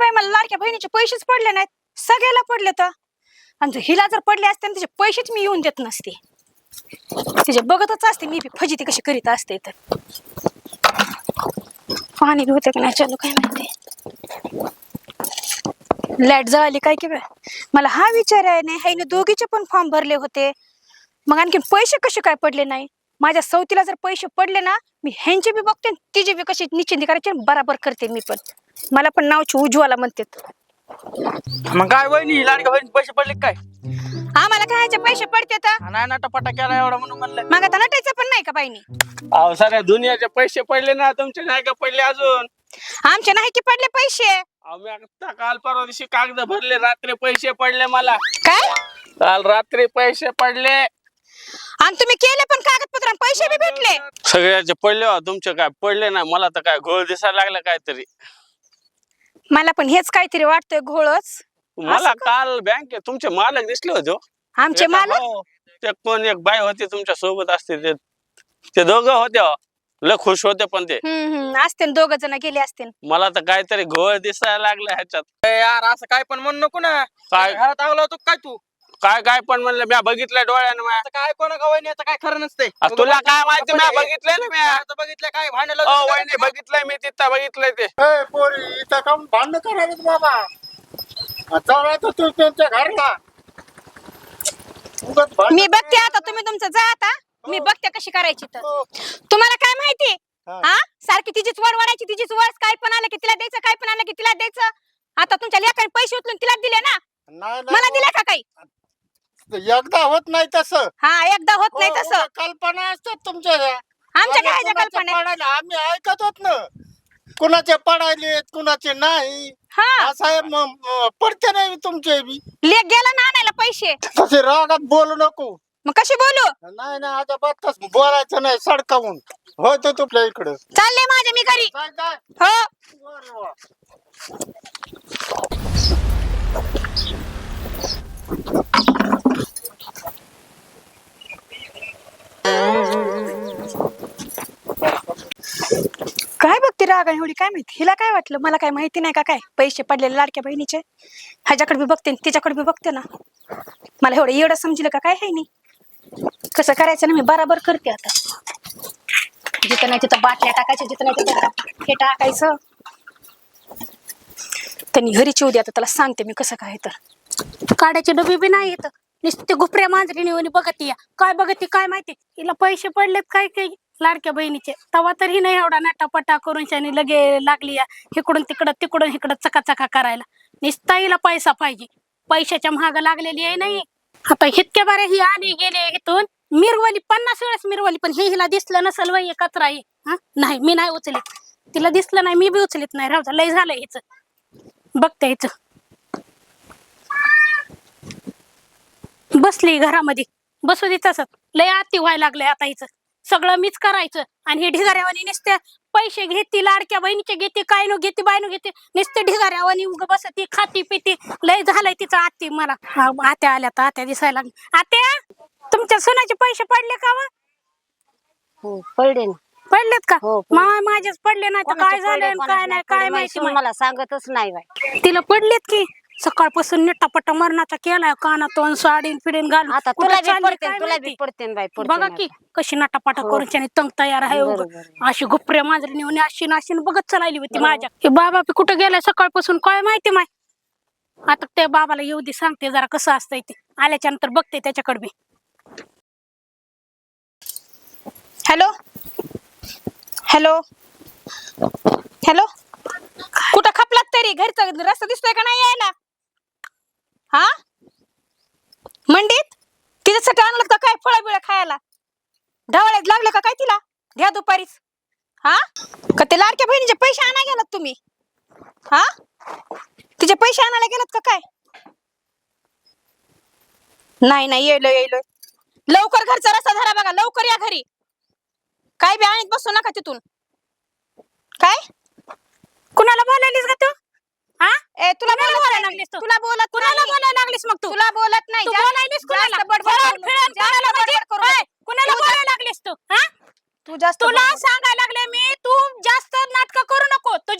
बाई मला लाडक्या बहिणीचे पैसेच पडले नाहीत. सगळ्याला पडले तर. आणि जर हिला जर पडले असते ना तिचे पैसेच मी येऊन देत नसते. तिचे बघतच असते मी बी फजिती कशी करीत असते तर पाणी बी होतं की नाही चालू काय माहिती. लाइट जळाली काय की मला हा विचार आहे नाही हायने दोघीचे पण फॉर्म भरले होते. मग आणखीन पैसे कसे काय पडले नाही? माझ्या सवतीला जर पैसे पडले ना मी ह्यांचे बी बघते तिचे बी कशी निश्चिंती करायची बराबर करते मी पण. मला पण नावची उज्ज्वला म्हणते मग काय वहिनी लाडक्या बहिणी पैसे पडले काय? आम्हाला काय पैसे पडते तर नाही नाटापाटा केला एवढा म्हणून म्हणलं. मग आता नटायचं पण नाही का बाईनी? अहो साऱ्या दुनियाचे पैसे पडले ना तुमचे नाही का पडले अजून? आमचे नाही की पडले पैसे? अहो मी आता काल परवा दिवशी कागद भरले रात्री पैसे पडले मला. काय? काल रात्री पैसे पडले. आणि तुम्ही केले पण कागदपत्र पैसे बी भेटले. सगळ्याचे पडले हो, तुमचे काय पडले ना मला तर काय घोळ दिसायला लागला काहीतरी. मला पण हेच काहीतरी वाटतंय घोळच. मला काल बँक तुमचे मालक दिसले होते हो. आमचे एका- मालक? हो, ते कोण एक बाई होती तुमच्यासोबत असते ते ते दोघं होते हो. लय खुश होते पण ते. हम्म हम्म असतील दोघ जण गेले असतील मला तर काहीतरी घोळ दिसायला लागला ह्याच्यात. यार असं काय पण म्हणू नको ना. काय? घरात आवला होतो काय तू? काय काय पण म्हणलं मी बघितलंय डोळ्यानं म्या. आता काय कोणा का वहिनी काय खरं नसतंय. आ, तुला काय माहिती मी बघितलंय ना मी आता बघितलं काय भांडण ओ वहिनी बघितलंय मी तिथं बघितलंय ते. ए पोरी इथं काम भांडण करायला बाबा? तू त्यांच्या घरला. उगाच भांडणं मी बघते आता तुम्ही तुमचं जा आता. मी बघते कशी करायची तर हो. तुम्हाला काय माहिती? हा. हा? सारखी तिचीच वर वाढायची तिचीच वर काय पण आलं की तिला द्यायचं काय पण आलं की तिला द्यायचं. आता तुमच्या लेखाने पैसे उचलून तिला दिले ना? नाही मला नाही दिले का काही? एकदा होत नाही तसं. हा एकदा होत नाही हो, तसं. कल्पना असतात तुमच्या ह्या. आमच्या काय ह्याच्या कुणाच्या कल्पना आहेत? पडायला आम्ही ऐकत होत ना. कुणाचे पडायले कुणाचे नाही. हा. असं आहे म- म- पडते नाही तुमचे बी. लेख गेला ना आणायला पैसे. तसे रागात बोलू नको. मग कशी बोलू? नाही नाही अजिबात तसं बोलायचं नाही सडकावून. होतो तुपल्या इकडं. चालले माझ्या मी घरी. काय काय हो. वा. काय बघते रागाने एवढी काय माहिती? हिला काय वाटलं? मला काय माहिती नाही का काय? पैसे पडलेले लाडक्या बहिणीचे. ह्याच्याकडे बी बघते आणि तिच्याकडे बी बघते ना. मला एवढं एवढं समजलं का काय आहे नाही? कसं करायचं ना मी? बराबर करते आता. जिथं नाही तिथं बाटल्या टाकायच्या जिथं नाही तिथं हे टाकायचं. त्यांनी घरी चिव द्या त्याला सांगते मी कसं काय तर. काड्याचे डबे बी नाही येतं नुसते गुपऱ्या मांजरीने आणि बघत या. काय बघत काय माहिती? हिला पैसे पडलेत काय काय लाडक्या बहिणीचे. तवा तर ही नाही एवढा नटापटा करून शानी लगे लागली या इकडून तिकडं तिकडून इकडं चकाचका करायला. नुसता हिला पैसा पाहिजे. पैशाच्या महाग लागलेली आहे नाही आता इतक्या बारे ही आली गेली इथून. मिरवली पन्नास वेळेस मिरवली पण हे हिला दिसलं नसल वय कचरा आहे हा? नाही मी नाही उचलित. तिला दिसलं नाही मी बी उचलीत नाही. राहू लय झालं हिच. बघते हिचं. बसली घरामध्ये. बसू दे तसंच लय आती व्हायला लागलंय आता हिचं. सगळं मीच करायचं. आणि हे ढिगाऱ्यावानी नुसते पैसे घेते लाडक्या बहिणीचे घेते काय नो घेते बाय नो घेते. नुसते ढिगाऱ्यावानी उग बसती खाती पिती. लय झालंय तिचं आती मला. हा, आत्या आल्या तर आत्या दिसायला लागल्या. आत्या तुमच्या सोन्याचे पैसे पडले का वा? हो पडले ना. पडलेत का? हो, पडले. मा माझेच पडले नाही तर काय झालं पडले, आणि कोणाचे काय नाही पडले, काय माहिती. मला सांगतच नाही बाई. तिला पडलेत की? सकाळपासून निट्टापट्टा मरणाचा केलाय काना तोंड साडीन फिडीन घालून. आता कुठं तुला बी चालली पडते काय तुला बी माहिती. पडते बाई पडते बघा की कशी नटापाटा हो. करून त्याने तंग तयार आहे उगं. बरोबर. अशी गुपऱ्या मांजरी नेऊन अशी नाशी बघत चालली होती माझ्या. हे बाबा बी कुठं गेलाय सकाळपासून काय माहिती माय? आता त्या बाबाला येऊ दे सांगते जरा कसं असतंय ते. आल्याच्यानंतर बघते त्याच्याकडे बी. हॅलो? हॅलो? हॅलो? कुठं खपलात तरी? घरचा रस्ता दिसतोय का नाही यायला? हा? मंडीत? तिच्यासाठी आणलं का काय फळ बिळ खायला? ढवळ्यात लागलं का काय तिला? घ्या दुपारीच. हा? का ते लाडक्या बहिणीचे पैसे आणा गेलात तुम्ही? हा? तिचे पैसे आणायला गेलात का काय? नाही नाही येलो येलो लवकर घरचा रस्ता धरा बघा लवकर या घरी. काय बी आणत बसू नका तिथून. काय? कुणाला बोलायलीस का तू? हा? ए तुला बोलायला लागलीस तू? तुला बोलत कुणाला बोलायला लागलीस मग तू? तुला बोलत नाही. बोलायलीस कुणाला? बडबड कुणाला बोलायला लागलीस? तू हा तू जास्त तुला तू? जास्त करू नको तर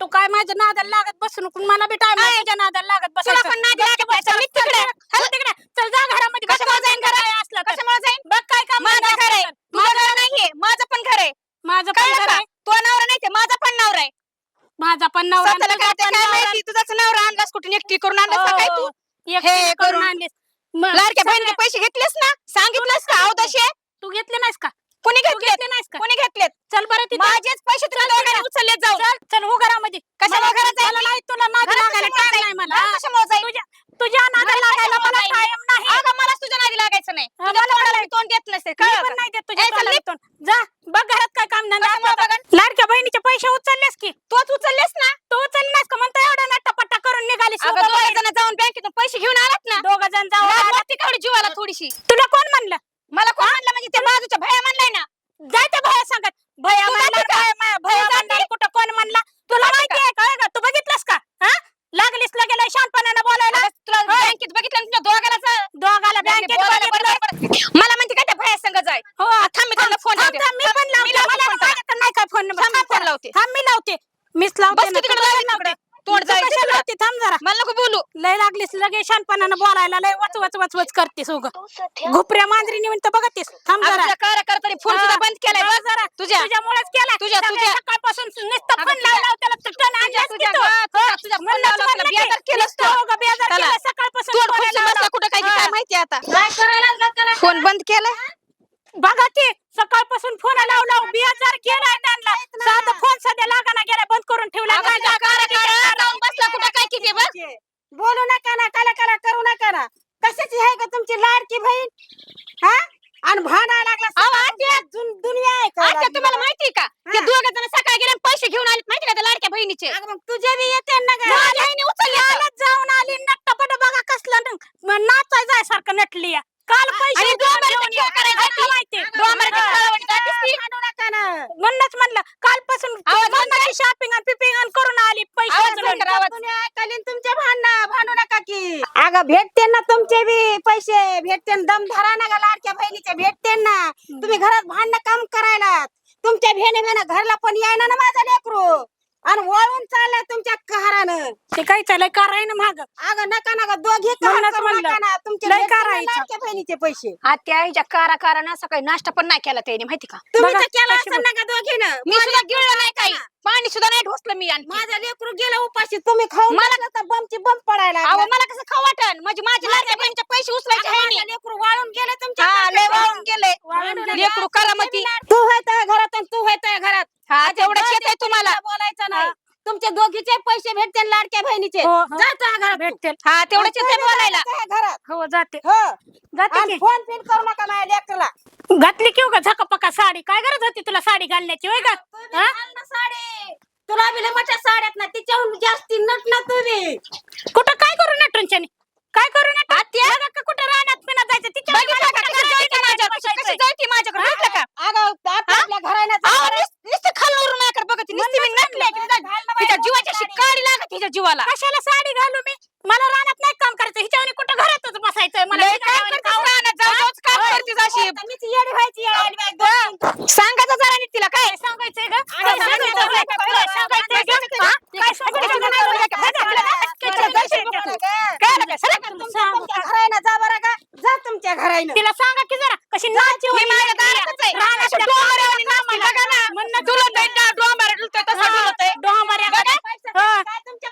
तू काय माझ्या नादाला लागत बसू नको मला बी टाइम तुझ्या नादाला लागत बस तुला पण नादी लागत नाही, चल निघ तिकडे. तिकडे चल जा घरामध्ये कशामुळे जाईन घर घरात? असलं तर. कशामुळे जाईन बघ काय काम माझं धंदा घर आहे असेल. तुझं घर नाहीये माझं पण घर आहे माझं पण कळलं घर का आहे तो नवरा नाही ते माझा पण नवरा आहे माझा पण नवरा आणि स्वतःला तुझा काय ते पण काय नवरा. माहिती तुझाच नवरा आणलास कुठून एकटी करून आणलास का काय तू हो. एक हे एक करून करून. आणलीस. मग लाडक्या सगळं- बहिणीचे पैसे घेतलेस ना सांगितलंस का अवदशे तू घेतले नाहीस का कोणी तू घेतलेत घेतले नाहीस का कोणी घेतलेत चल बरं तिथं माझेच पैसे तुम्ही दोघांनी उचलले जाऊन चल चल हो घरामध्ये कशाला मला- घरात जायचं? मला नाही तुला नादी घरात लागायला कशामुळे टाइम जाईल? नाही मला घरात कशामुळे जाईल? तुझ्या तुझ्या नादाला घरात लागायला कशामुळे मला जाईल? टाइम नाही अगं मला तुझ्या नादी लागायचं नाही हा, तुझ्या मला तोंडाला नाही. मी तोंड देत नसते मी कळलं पण का? नाही देत तुझ्या ए, चल निघ. तोंडातून. जा बघ घरात काय काम धंदा कशामुळे असला तर. बघन? लाडक्या बहिणीचे पैसे उचललेस की तूच उचललेस ना तू उचलली नाहीस का म्हणता एवढा नट्टापट्टा करून निघाली अगं दोघं जण जाऊन बँकेतून पैसे घेऊन आलात ना दोघ जण जाऊ लाज वाटते का एवढी जीवाला थोडीशी तुला कोण म्हणलं मला कोण म्हणलं म्हणजे ते बाजूच्या भया म्हणलाय ना जाय त्या भया सांगत भया तू म्हणला जाते का? भया मा- भया तू म्हणला जाते? कुठं कोण म्हणला तुला जाते माहिती आहे का का? तू बघितलंस का हा लागलीस लगेला शानपणानं बोलायला अगं, तुला बँकेत बघितलं ना तुझ्या दोघाला दोघाला बँकेत बँकेत बोलायला बघितलं बरोबर बरोबर. मला म्हणते काय त्या भया संग जाय हो थांब मी त्यांना फोन थांब, लावते. थांब, मी पण मी लावते लावते मला फोन त्याला. माझ्याकडे नाही काय फोन नंबर थांब, मी थांब फोन जरा. लावते. थांब मी लावते मीच लावते बस ना, तू तिकडे तू जाय कशाला तिकडे. लावते? तोंड तू जाय कशाला तिकडे. लावते थांब जरा मला नको बोलू लय लागलीस लगे शानपणानं बोलायला लय वच वच वच वच करतेस उग घुपऱ्या मांजरी निवंत बघतेस थांब जरा. तुझ्या कार्यकर्त्याने फोन सुद्धा बंद केलाय बघ जरा. तुझ्या तुझ्यामुळेच केला तुझ्या- तुझ्या- सकाळपासून नुसतं फोन तुझ्या- लावला त्याला तर टन तुझ्या तुझ्या फोन लावला बेजार केलंस तू. उगा बेजार. केलं सकाळपासून तोंड खुर्ची. बसला कुठं काय काय हा. माहिती आता. काय करायला? फोन बंद केलाय? बघा की सकाळपासून फोन लावला बेजार केलाय त्यांना. साधा फोन सध्या लागाना गेला बंद करून ठेवला बसला कुठं काय किती बघ. बोलू नका ना कला कला करू नका ना. कशाची आहे का तुमची लाडकी बहीण? हा? आणि भांडायला लागला दुनिया आहे का तुम्हाला माहिती का? ते. दोघं जण सकाळी गेले पैसे घेऊन आले. माहिती का त्या लाडक्या बहिणीचे? अगं मग तुझे बी येते ना ग. माझ्या आईने उचलले तर. कालच जाऊन आली नट्टपट बघा कसलं न- म- नाचाय जायसारखं नटली या. काल पैसे म्हणूनच म्हणलं कालपासून. शॉपिंग आणि पिपिंग आणि करून आली पैसे आवाज उचलून. बंद कर, आवाज. दुनिया ऐकाली न तुमचे भांडणं भांडू नका की. अगं भेटते ना तुमचे बी पैसे. भेटते दम धरा ना लाडक्या बहिणीचे भेटते ना. तुम्ही घरात भांडणं काम करायला तुमच्या भेणे भेणे घरला पण यायना ना माझा लेकरू. आणि वळून चाललाय तुमच्या कहारानं ते काय चालय कराय ना माग. अगं नका नका दोघे म्हणूनच म्हणलं. तुमचे लय भेटते ना करायचं. लाडक्या बहिणीचे पैसे. आत्या आईच्या कारा कारा ना सकाळी नाश्ता पण नाही केला त्याने माहिती का? तुम्ही बघा, तर केला कशी असेल ना का दोघीनं. मी सुद्धा गिळलं नाही काही. पाणी सुद्धा नाही ढोसलं मी आणखी. माझा लेकरू गेला उपाशी तुम्ही खाऊन मला तर बमची बम पडायला अहो लागला. मला कसं खाऊ वाटन? म्हणजे माझ्या लाडक्या बहिणीचे पैसे उचलायचे आहे माझं लेकरू वाळून गेले तुमच्या हा लय. वाळून गेले. वाळून. लेकरू करामती तू होय त्या घरात आणि तू होय त्या घरात. हा तेवढं शेत आहे तुम्हाला. बोलायचं नाही तुमचे दोघीचे पैसे भेटते लाडक्या बहिणीचे. हो, हो. जा घरात भेटतील. हा तेवढंच येते बोलायला. त्या घरात हो जाते. हो. जाते की? फोन पिन करू नका माझ्या लेकरला. घातली किंवा झकापका साडी. काय गरज होती तुला साडी घालण्याची होय का? तू बी हा? घाल ना साडी. तुला बी लय मोठ्या साड्यात ना तिच्याहून जास्ती नट ना तू बी कुठं? काय करू नटूनच्याने? काय करू नट बघा का कुठं रानात पिना जायचं? तिच्या बघितलं का कशी जळती माझ्याकडे? बघितलं का? अगं आपल्या घराण्याचं अहो, नुसतं खालवरून माझ्याकडे बघत नुसती मी नटले की तिच्या- तिच्या जीवाची अशी काडी लागत तिच्या जीवाला कशाला साडी घालू मी मला रानात नाही काम करायचं हिच्यावर कुठं घरातच बसायचं मला. सांगायचं जरा नीट तिला काय सांगायचंय? हा? जा बरं का जा तुमच्या घरायनं तिला सांगा की जरा कशी नाची माझ्या नाची या. दारातच आहे. रानात अशी त्या डोंगरावरून कामाला. नाचती बघा ना. म्हणून डुलत आहे ना, डोंबऱ्या डुलतोय तसा डुलतोय. डोंबऱ्या बघा. हा.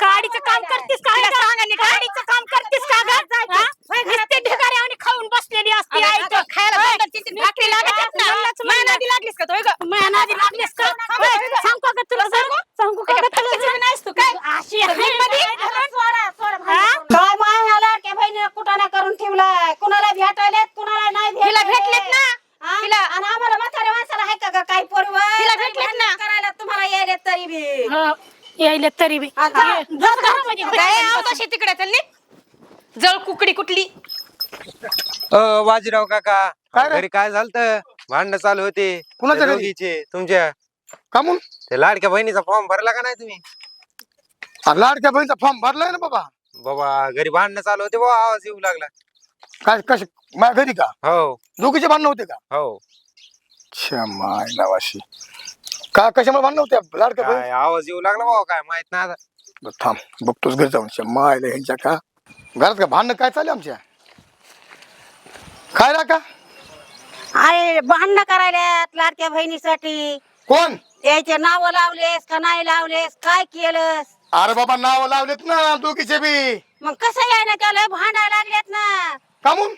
काडीचं काम करतीस का तिला ग? सांगा नी काय? काडीचं काम करतीस का ग? हा? नुसती ढिगाऱ्यावानी खाऊन बसलेली असती अगं, आई आता खायला होय. दोन तीन तीन भाकरी लागत आहेत ना. म्हणूनच माझ्या म्हणलं. नादी लागलीस का तू, होय गं? माझ्या नादी लागलीस का होय. सांगू का तुला सांगू सांगू का ग तुला फटक्याची नाहीस तू काय अशी आहे. सोडा, सोडा हा? भांडण. काय माय ह्या लाडक्या बहिणीनं कुठाना करून ठेवलाय कुणाला भेटायलेत कुणाला नाही तिला भेटायले. भेटलेत ना हा? तिला- आणि आम्हाला म्हाताऱ्या माणसाला आहे का ग काही पोरवं? तिला भेटलेत भांडण ना. करायला तुम्हाला यायले तरी बी हो. यायले तरी बी जा. जा घरामध्ये. काय आवताशी तिकडे चल. जळ कुकडी कुठली? अ बाजीराव काका काय रे? घरी काय झालं भांडणं चालू होते. कुणाच्या घरी? दोघीचे तुमच्या. कामून? ते लाडक्या बहिणीचा फॉर्म भरला का नाही तुम्ही? लाडक्या बहिणीचा फॉर्म भरलाय ना बाबा. बाबा घरी भांडणं चालू होते बाबा आवाज येऊ लागला. काय कश माझ्या घरी का? हो. दोघीचे भांडण होते का? हो. माय नावाशी. का कशामुळे भांडण होत्या लाडक्या बहीण? काय आवाज येऊ लागला बाबा काय माहीत नाही आता. बरं, थांब बघतोच घरी जाऊन. शम्मा ह्यांच्या का? घरात का? भांडणं काय चालू आमच्या? काय रा का अरे भांडणं करायल्यात लाडक्या बहिणीसाठी. कोण? याचे नाव लावलेस का नाही लावलेस? काय केलंस? अरे बाबा नाव लावलेत ना दोघीचे बी. मग कसं ना त्याला भांडायला लागलेत ना? कामून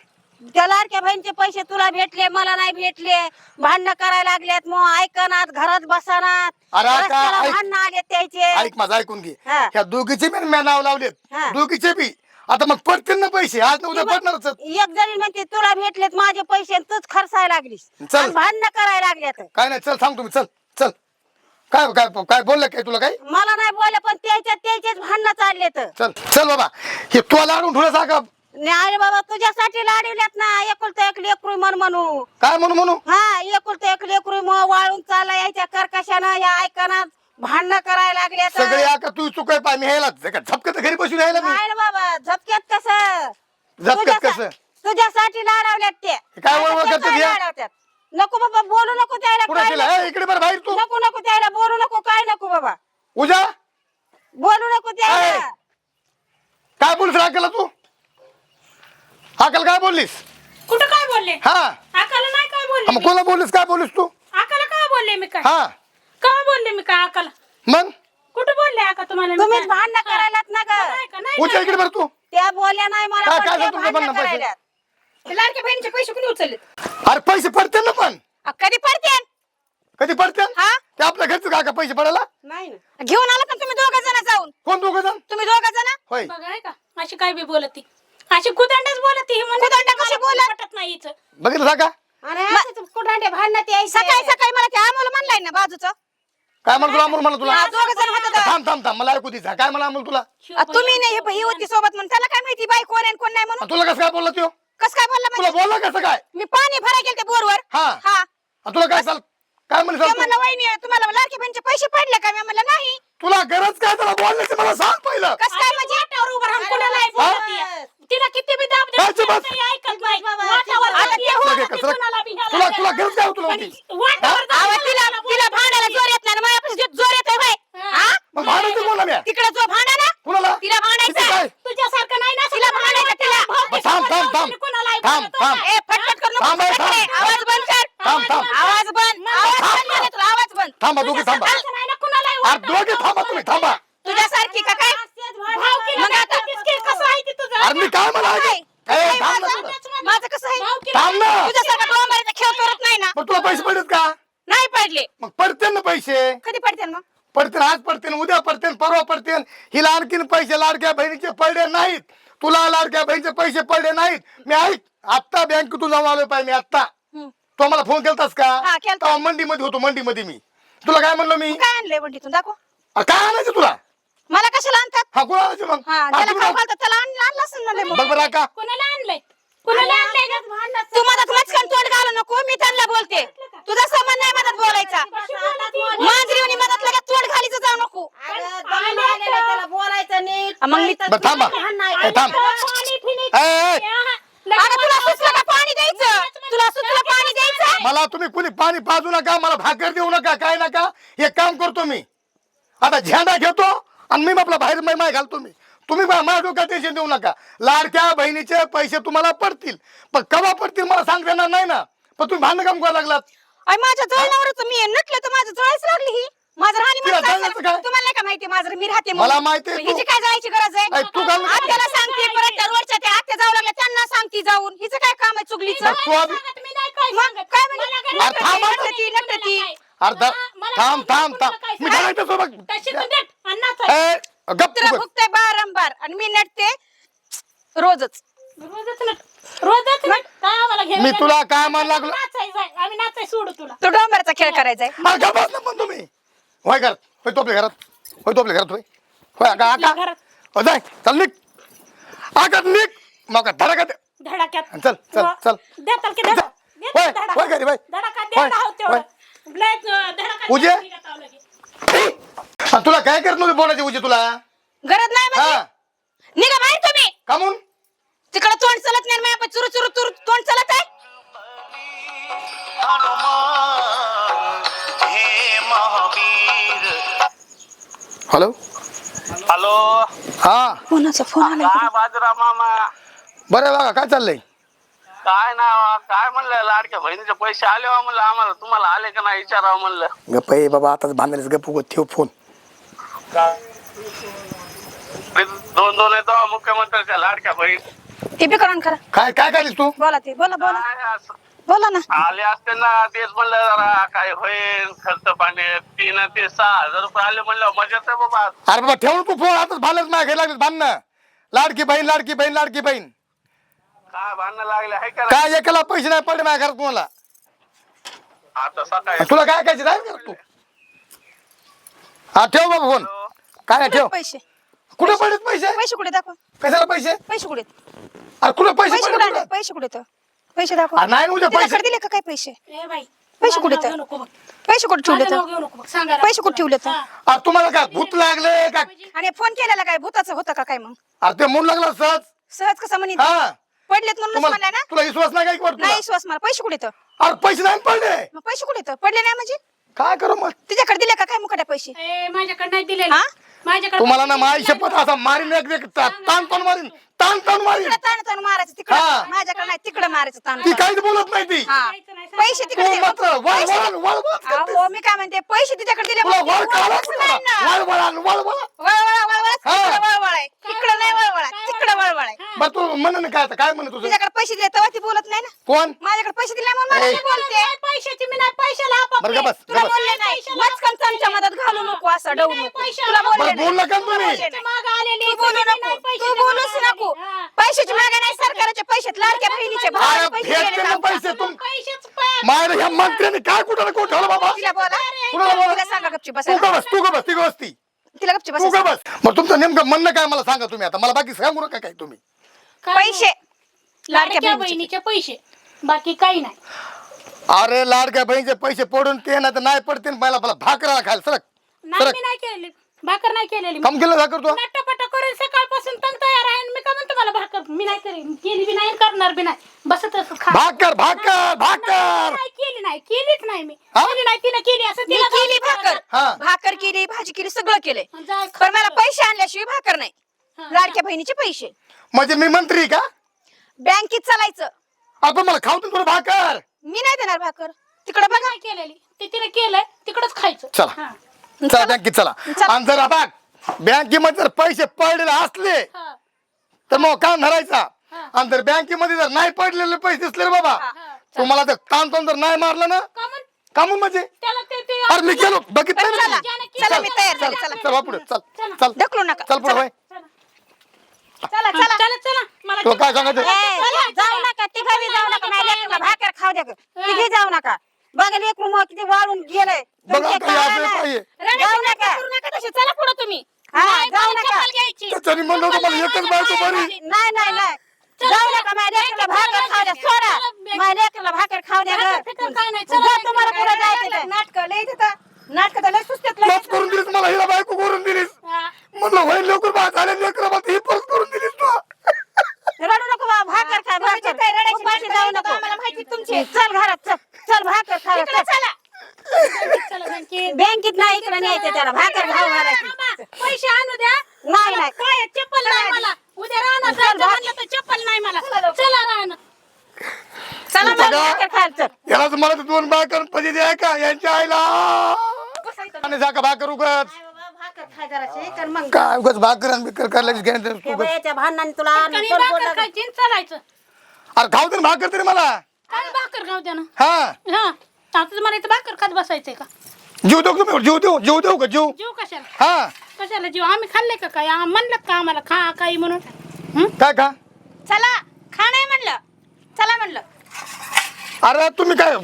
त्या लाडक्या बहिणीचे पैसे तुला भेटले मला नाही भेटले. भांडणं करायला लागलेत मग ऐकनात घरात बसनात. अरे आता रस्त्याला ऐक. भांडणं आलेत त्याचे. ऐक माझं ऐकून घे. हा. ह्या दोघीचे बी मी नाव लावलेत. हा. दोघीचे बी. आता मग पडतील ना पैसे. आज ना उद्या पडणारच आहेत. एक जणी म्हणते तुला भेटलेत माझे पैसे आणि तूच खर्चायला लागलीस. चल. आणि भांडणं करायला लागल्यात. काय नाही चल सांग तुम्ही चल चल. काय काय काय बोललं काय तुला काय मला नाही बोलले पण त्याच्यात त्याचेच भांडणं चालले तर चल चल बाबा. हे तू लाडून ठेवलं अरे बाबा तुझ्यासाठी लाडवल्यात ना एकुलता एक लेकरू म्हण म्हणू. काय म्हणू म्हणू? हा एकुलता एक लेकरू मग वाळून चालला यायच्या कर्कशानं या ऐकनात भांडणं करायला लागल्यात सगळे आका तू चुकाय पाय मी झपकत घरी बसून यायला मी. नाही बाबा झपक्यात कसं? झपक्यात तुझ्यासा- कसं? तुझ्यासाठी लाडवल्यात ते. काय वळवळ आता ते? नको बाबा बोलू नको त्याला कुठे काय केलं नको. ए, इकडे बरं बाहेर तू. नको नको त्याला बोलू नको काय नको बाबा. उजा. बोलू नको. त्याला. काय बोललीस राकेला तू? हाकल काय बोललीस? कुठं काय बोलले? हा. आकाला नाही काय बोलले मग मी? कोणाला बोललीस? काय बोललीस तू? आकाला काय बोलले मी काय? हा. काय बोलले मी काय आकाला मग? कुठं बोलले आका तुम्हाला मी तुम्हीच काय? भांडणं करायलात ना ग. नाही का? नाही उजा इकडे बरं तू. त्या बोलल्या नाही मला काय- पण काय ते झालं तुमचं भांडणं भांडण पैसे? करायल्यात. ते लाडक्या बहिणीचे पैसे कुणी उचलले अरे पैसे पडते ना पण. कधी पडते कधी पडते हा? ते आपल्या घरचं का का पैसे पडायला? नाही ना. घेऊन आला का तुम्ही दोघ जण जाऊन. कोण दोघं जण? तुम्ही दोघ जण? होय. बघा आहे का? अशी काय बी बोलती. अशी कुदांडच बोलती ही म्हणते कुदांडा मला कशी कुठं बोलत? पटत नाही हिचं. बघितलं का? अरे असंच कुठांडे भांडणात यायचे सकाळी सकाळी मला ते अमोल म्हणलाय ना बाजूचं. काय म्हणतो तुला अमोल म्हणा तुला? हा, दोघं जण होतं तर. थांब थांब थांब मला ऐकू दिसा काय म्हणा अमोल तुला? तुम्ही नाही हे ही होती सोबत म्हणून. त्याला काय माहिती बाई कोण आहे आणि कोण नाही म्हणून? आणि तुला कसं काय बोलला त्यो? कस काय बोलला तुला म्हणजे? बोलला कसं काय? मी पाणी भराय गेले बोरवर. हा. हा. आणि तुला काय चाल काय ते म्हणलं वहिनी तुम्हाला लाडके बहिणीचे पैसे पडले का? मी म्हणलं नाही. तुला गरज काय? त्याला बोलण्याची मला सांग पहिलं. कस काय म्हणजे? वाटावर उभं राहून कोणालाही बोलती आहे. तिला किती बी दाब काय द्या, बस? तरी ऐकत नाही. बाबा, वाटावर आता जाती ते आहे, हो, सगळे ती कसं- कोणाला बी ह्याला तुला द्या. तुला गरज काय हो तुला पण होती वाटावर जाती आवाज आहे, तिला कोणाला तिला बोलती भांडायला नाही. जोर येत नाही माझ्यापाशी जोर येतोय होय हा मग भांडायचं कोणला मी तिकडे जो भांडा ना कुणाला तिला भांडायचं किती काय तुझ्यासारखं नाही ना तिला भांडायचं तिला. भाऊ बस थांब, थांब, थांब. कोणालाही थांब, बोलतो थांब. का? ए फटफट कर नको थांब, फटफट थांब. करे. आवाज बंद कर थांब थांब आवाज बंद आवाज बंद झाला तुला आवाज बंद थांबा दोघे थांबा तुझ्यासारखं नाही ना कुणालाही अरे वाटावर दोघे थांबा तुम्ही थांबा तुझ्यासारखी का काय भावकीला मग आता- दाखवतीस की कसं आहे ते तुझं? अरे मी काय म्हणा काय? ए, थांब ना माझं- तुला. माझं कसं आहे भावकीला थांब ना तुझ्यासारखा डोंबारीचा खेळ करत नाही ना मग तुला पैसे पडलेत का नाही पडले मग पडते ना पैसे कधी पडते मग पडते आज पडते उद्या पडते परवा पडते हिला आणखीन पैसे लाडक्या बहिणीचे पडले नाहीत. तुला लाडक्या बहिणीचे पैसे पडले नाहीत. मी ऐक आत्ता बँकेतून जाऊन आलोय पाहिजे मी आत्ता. तो मला फोन केलतास का? हा, केलता. तेव्हा मंडीमध्ये होतो मंडीमध्ये मी. तुला काय म्हणलो मी? काय आणलंय दाखव. अरे काय आणायचं तुला? मला कशाला आणतात? हा आणायचं मग? हा घालतात त्याला आणलं आणलं असेल ना लय मग. बघ बरं का कुणाला आणलंय? कुणाला आणलंय ग? तू मदत मचकन तोंड घालू नको मी त्यांना बोलते. तुझा संबंध नाही मदत बोलायचा. मांजरीवनी मदत लगेच तोंड घालीचं जाऊ नको? मग मी- बरं थांबा. भांडण आहे. ए, थांब. पाणी फिनी ए, ए, अगं तुला सुचलं का पाणी द्यायचं? तुला सुचलं पाणी द्यायचं? मला तुम्ही कुणी पाणी पाजू नका मला भाकर देऊ नका काय नका. हे काम करतो मी. आता झेंडा घेतो आणि मी आपला बाहेर मै माय घालतो मी. तुम्ही माझ्या डोक्यात टेन्शन देऊ नका. लाडक्या बहिणीचे पैसे तुम्हाला पडतील. पण कवा पडतील मला सांगता येणार नाही ना. पण तुम्ही भांडण काम करायला लागलात. अय माझ्या जळणावरच मी नटले तर माझं जळायच लागली ही. माझं राहणी तिला काय? तुम्हाला नाही का माहिती माझं मी राहते मला माहिती आहे तू- हिची काय जायची गरज आहे? तू घाल- आत्याला सांगते परत त्या आत्या जाऊ लागल्या त्यांना सांगते जाऊन. हिचं काय काम आहे चुगलीचं? मग तू आधी- सांगत मी नाही काय मग सांगत. काय म्हणजे? मला अरे घरात थांब, नटती, नटती. अर्धा थांब थांब थांब. मी सांग. घालायचं सोबत. तशी तू देत आणि नाचायचं. ए, गप तुला तू बारंबार. आणि मी नटते रोजच. रोजच नट रोजच नट. काय आम्हाला घ्यायला मी? तुला काय म्हणायला लागलो? नाचायचं. आम्ही नाचाय सोडू तुला. तो डोंबरचा खेळ करायचा आहे अरे गप बस ना पण तुम्ही. होय घरात होय तो आपल्या घरात. होय तो आपल्या घरात होय. होय आका आका. घरात. हो जाय चल निघ. आका निघ. मग का धडा का दे. धडाक्यात. चल चल चल. देताल की धडा? देताल होय, धडा. होय घरी, होय. धडाका होय, देता आहोत तेवढं. लय, अं, धडाका पूजे? देता निघत आहो लगे. आणि तुला काय करत नव्हती बोलायची उजी तुला? गरज नाही म्हणजे? हा. निघा बाहेर तुम्ही. कामून? तिकडे तोंड चलत नाही माझ्या चुरू चुरू चुरू तोंड चलत आहे. हनुमान हे महा हॅलो? हॅलो? हा. कोणाचा फोन आला काय बाजूराव मामा? बरं आहे बघा काय चाललंय? काय ना काय म्हणलं लाडक्या बहिणीचे पैसे आले हो म्हणलं आम्हाला. तुम्हाला आले का नाही विचारावं म्हणलं. गप्प आहे बाबा आताच बांधायला गप्प उगत ठेव फोन. दोन दोन येतो मुख्यमंत्र्याच्या लाडक्या बहीण. ते बी करून करा काय काय करायच तू? बोला ते बोला बोला. काय असं? बोला ना. आले असते ना तेच म्हणलं जरा काय होईल खर्च पाणी तीन ते सहा हजार रुपये आले म्हणलं मजाच आहे बाबा. अरे बाबा ठेवून तू फोन आताच भांडच नाही घ्यायला लागलेत भांडणं लाडकी बहीण लाडकी बहीण लाडकी बहीण. काय भांडणं लागले आहे का काय एकाला पैसे नाही पडले माझ्या घरात तुम्हाला? आता सकाळी तुला काय काय काय कर तू. हा ठेव बाबा फोन. काय नाही ठेव. पैसे? कुठे पडलेत पैसे? पैसे कुठे दाखवा. कशाला पैसे? पैसे कुठे अरे कुठे पैसे पैसे पडले कुठे? पैसे कुठे तर पैसे दाखवा. अरे नाही उद्या पैसे दिले का काय पैसे? ए बाई पैसे कुठे तर? पैसे कुठे ठेवले तर? पैसे कुठे ठेवले तर? अरे तुम्हाला काय भूत लागले का? आणि फोन केलेला काय? भूताचं होतं का काय मग? अरे ते म्हणून लागला सहज. सहज कसं म्हणित? हा. पडलेत म्हणून तुम्हाला म्हणला ना? तुला विश्वास नाही काय तुला विश्वास मला. पैसे कुठे तर अरे पैसे नाही पडले. मग पैसे कुठे तर पडले नाही म्हणजे? काय करू मग? तिच्याकडे दिले का काय मुकाट्या पैसे? ए, माझ्याकडे नाही दिलेले. हा? माझ्याकडे तुम्हाला ना दिलेले. शपथ असा मारीन एक एक ता- ताण ताण मारीन? ताण ताण मारीन. तिकडे ताण ताण मारायचं तिकडे. हा. माझ्याकडे नाही तिकडे मारायचं ताण ती ताण. काहीच बोलत नाही ती. हा. पैसे तू तिकडे दे. मात्र वळ पैसे- वळ वळ वळ करतेस. अहो मी काय म्हणते पैसे तिच्याकडे दिले तुला वळ वळ काढा वळ नाही ना. वळ वळ आण, वळ वळ वळ वळ वळ वळ हा. तिकडे वळ वळ आहे इकडे नाही वळ वळ आहे, तिकडे वळ वळ आहे. बरं तू म्हण ना काय आता काय म्हणे तुझं? तिच्याकडे पैसे दिले तेव्हा ती बोलत नाही ना. कोण? माझ्याकडे पैसे दिले म्हणून मला ए. ती बोलते. नाही, पैशाची मी नाही पैशाला आप- बरं का बस तुला का बस. बोलले नाही. मचकन चमच्या मदत घालू नको असं डवू नको. तुला बोलले बरं बोल नका ना तुम्ही. बोलले नाही. मागं आलेली तू बोलू नको. बोलूच नको. हा. पैशाची मागे नाही सरकारचे पैसे लाडक्या बहिणीचे अरे भावाचे पैसे भेटते गेले ना जाऊ. पैसे तुम पैसेच मायला ह्या मंत्र्याने काय कुठं ना कुठं ठेवलं बाबा? तिला बोला. कुणाला बोला? तिला सांगा गपची तू बसा का बस तू का बस ती का बस ती. तिला गपची तू का बसा बस. मग तुमचं नेमकं म्हणणं काय मला सांगा तुम्ही आता. मला बाकी सांगू नका काय तुम्ही. पैसे. लाडक्या लाडक्या बहिणीचे. बहिणीचे पैसे. बाकी काही नाही. अरे लाडक्या बहिणीचे पैसे पडून ते ना तर नाही पडते मला मला भाकरा खायला सरक. नाही सरक. मी नाही केलेली भाकर नाही केलेली कम केलं भाकर तू. नट्टापट्टा करून सकाळपासून तंग तयार आहे आणि मी का म्हणतो मला भाकर मी नाही करेन. केली बी नाही करणार बी नाही. बसत असं खा. भाकर भाकर भाकर. नाही केली नाही केलीच नाही मी. हा? केली नाही तिने केली असं मी तिला केली भाकर. हा. भाकर केली भाजी केली सगळं केलंय. जाय पण मला पैसे आणल्याशिवाय भाकर नाही. हा. लाडक्या बहिणीचे पैसे. म्हणजे मी मंत्री का? बँकेत चालायचं. आपण मला खाऊ दे थोडं भाकर. मी नाही देणार भाकर. तिकडे बघा. नाही केलेली. ते तिने केलंय. तिकडच खायचं. चला. हा. चला बँकेत चला. चला. आणि जर बघ बँकेमध्ये जर पैसे पडलेले असले हा. तर मग काम धरायचा. आणि जर बँकेमध्ये जर नाही पडलेले पैसे दिसले रे बाबा. तुम्हाला जर ताण ताण जर नाही मारलं ना का म्हण- कामून म्हणजे? त्याला ते ते अरे मी गेलो. बघितलं चला ना चला. मी तयार झाले. चल चला ढकलू नका. चल पुढे चला. होय चला. चला चला. चला चला. मला तो काय सांगायचं? ए, जाऊ नका. तिघा बी जाऊ नका. माझ्या लेकराला भाकर खाऊ द्या तिघी जाऊ नका. बघा लेकरू मग किती वाळून गेलंय. बघा जाऊ नका. चला पुढे तुम्ही. हा, नाही, जाऊ नका. चप्पल घ्यायची. त्याच्यानी म्हणलं होतं मला एकच बायको बरी. नाही नाही नाही जाऊ नका माझ्या लेकराला भाकर खाऊ द्या. सोडा. माझ्या लेकराला भाकर खाऊ द्या भाकर गं. फिकर काय नाही. जा तुम्हाला पुढे जायचं नाटक लय तिथं. नाटक तर लय सुस्त्यात लय करून दिलीस मला हिला बायको करून दिलीस. हा. म्हणलं होईल लवकर बा झाले लेकर ही परत करून दिलीस तू. रडू नको बा भाकर खा भाकर. पाठी जाऊ नको. आम्हाला माहिती तुमची? चल घरात चल. चल भाकर चला. चला बँकेत. बँकेत नाही इकडे न्यायचं त्याला. भाकर खाऊ घालायची. पैसे आणू द्या. नाही नाही. काय चप्पल नाही मला. उद्या राहणार चल, जायचं भाग. म्हणलं तर चप्पल नाही मला. चला राहणार चला मग भाकर खायला चल. यालाच मला तर दोन बायकर पदी द्याय का? यांच्या आईला. आणि जाका भाकर उगत? भाकर खाय जराशी. तर मग. काय उगत भाकर आणि बिकर त्या बायाच्या भांडणाने तुला आणून कणी बोललं? खायची आणि चालायचं. अरे खाऊ दे ना भाकर तरी मला. काय भाकर खाऊ द्या ना हा. हा. आता तुम्हाला इथं भाकर खात बसायचंय का? जीव देऊ का तुम्ही जीव देऊ जीव देऊ का जीव? जीव कशाला? हा. कशाला जीव? आम्ही खाल्ले का काय? आम- म्हणलं का आम्हाला खा काही म्हणून? हं? काय का चला खा नाही म्हणलं. चला म्हणलं. अरे तुम्ही काय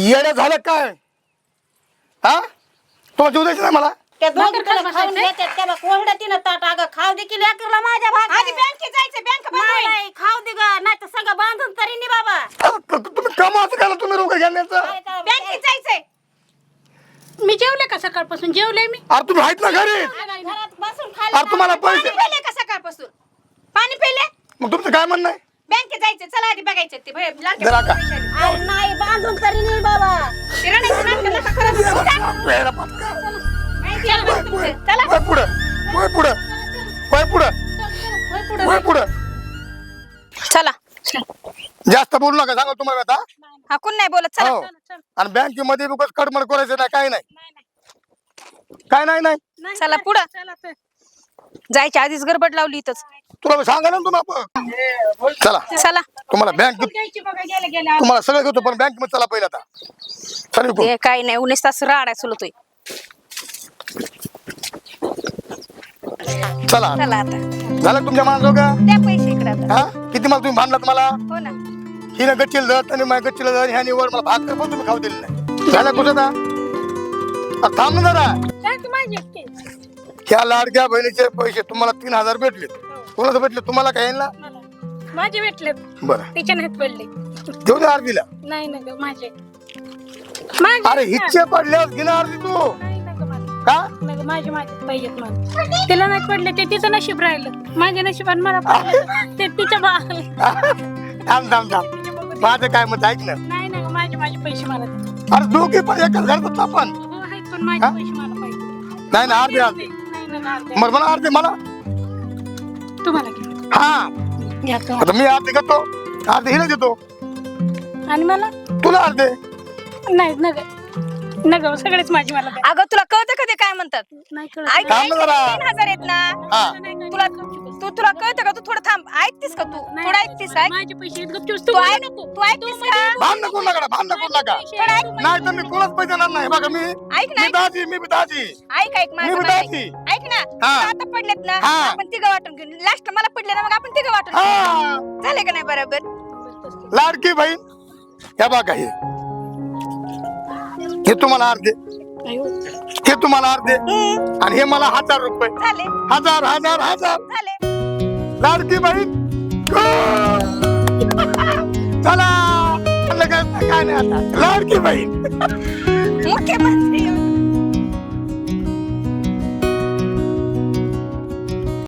येण्या झालं काय? हा? तुम्हाला जीव द्यायचं नाही मला? त्या दोन भाकर खायला खाऊन बसायचंय? घेतात त्या बघ कोरड्या तिनं ताट अगं खाऊ दे की लेकरला माझ्या भाग आधी बँकेत जायचं बँक नाही नाही, खाऊ दे ग नाही तर सगळं बांधून तरी नाही बाबा तुम्ही कमाचं काय तुम्ही रोग घेण्याचं? बँकेत जायचंय. मी जेवले का सकाळपासून? जेवले मी. अरे तुम्ही आहेत ना घरी? घरात बसून अरे खाल्लं तुम्हाला पाणी पैसे- पिले का सकाळपासून? पाणी पिले? मग तुमचं काय म्हणणं आहे? बँकेत जायचं. चला आधी बघायचं ते भय लाडक्या जरा का? पैसे आले. अरे नाही बांधून तरी नाही बाबा ते रडायचं नाटकं नका करत जाऊ. वेळा पटका. चला. वय पुढं. वय पुढं. वय पुढं. वय पुढं. चला. जास्त बोलू नका सांगा तुम्हाला आता. हा कोण नाही बोलत? चला. हो. आणि बँकेमध्ये उगाच कडमड करायचं नाही काय नाही. काय नाही नाही. चला पुढं. जायच्या आधीच गडबड लावली इथंच. तुला सांगा ना तुम्हाला चला. चला. तुम्हाला बँक तुम्हाला सगळं घेतो पण बँकमध्ये चला पहिला आता. चल विकू. ते काही नाही उन्नीस तास राडा सुलतोय चला. चला आता. झालं तुमच्या माणसं का? द्या पैसे इकडे आता. हा? किती मला तुम्ही भांडलात मला? हो ना. हिनं गच्चील जात आणि माझ्या गच्चीला जात ह्यानी वर मला भाकर पण तुम्ही खाऊ दिले नाही. झालं कुठं आता? थांब ना जरा. ह्या लाडक्या बहिणीचे पैसे तुम्हाला तीन हजार भेटले. कोणाला भेटले? तुम्हाला काय ना माझे भेटले बरं. तिच्या नाहीत पडले. देऊ दे आरतीला नाही ना ग माझे. माझे अरे हिच्चे पडल्यावर घेणार आरती तू. नाही. का? नाही ग, माझे माझे पाहिजेत मला. तिला नाही पडले ते तिचं नशीब राहिलं. माझ्या नशिबात मला पडलं. ते तिच्या बा थांब थांब थांब. माझं काय मत ऐक ना. नाही ना ग, माझे माझे पैसे मला दे. अरे दोघे पण एकाच घरात आपण. हो आहेत पण माझे हा? पैसे मला पाहिजे. नाही ना अर्धे अर्धे. नाही अर्धे. मग मला अर्धे मला? तुम्हाला घ्या. हा. घ्या तुम्हाला. आता मी अर्धे घेतो. अर्धे हिला देतो. आणि मला? तुला अर्धे? नाही न ग न ग सगळेच माझे मला द्या. अगं तुला कळतं का ते काय म्हणतात नाही कळत. ऐक थांब ऐक, ना जरा. तीन हजार आहेत ना हा नाही, नाही, तुला. तू तुला कळतं का तू थोडं थांब ऐकतीस का तू नाही, थोडं ऐकतीस ऐक माझे पैसे आहेत, गपचूप तू तू ऐक नको. तू ऐकतीस का भांडण करू नका भांडण करू नका थोडं ऐक नाही तर मी कोणाच पैसे देणार नाही बघा मी ऐक ना मी दाजी मी बी दाजी ऐक ऐक माझं मी बी माझं ऐक. दाजी ऐक ना हा. आता पडलेत ना हा. आपण तिघं वाटून घेऊन लास्ट मला पडले ना मग आपण तिघं वाटून घेऊ. झाले का नाही बरोबर लाडकी बहीण हे बघा हे हे तुम्हाला अर्धे. हे तुम्हाला अर्धे. आणि हे मला हजार रुपये. झाले. हजार हजार हजार. झाले. लाडकी बहीण. चला. काय नाही आता. लाडकी मुख्यमंत्री.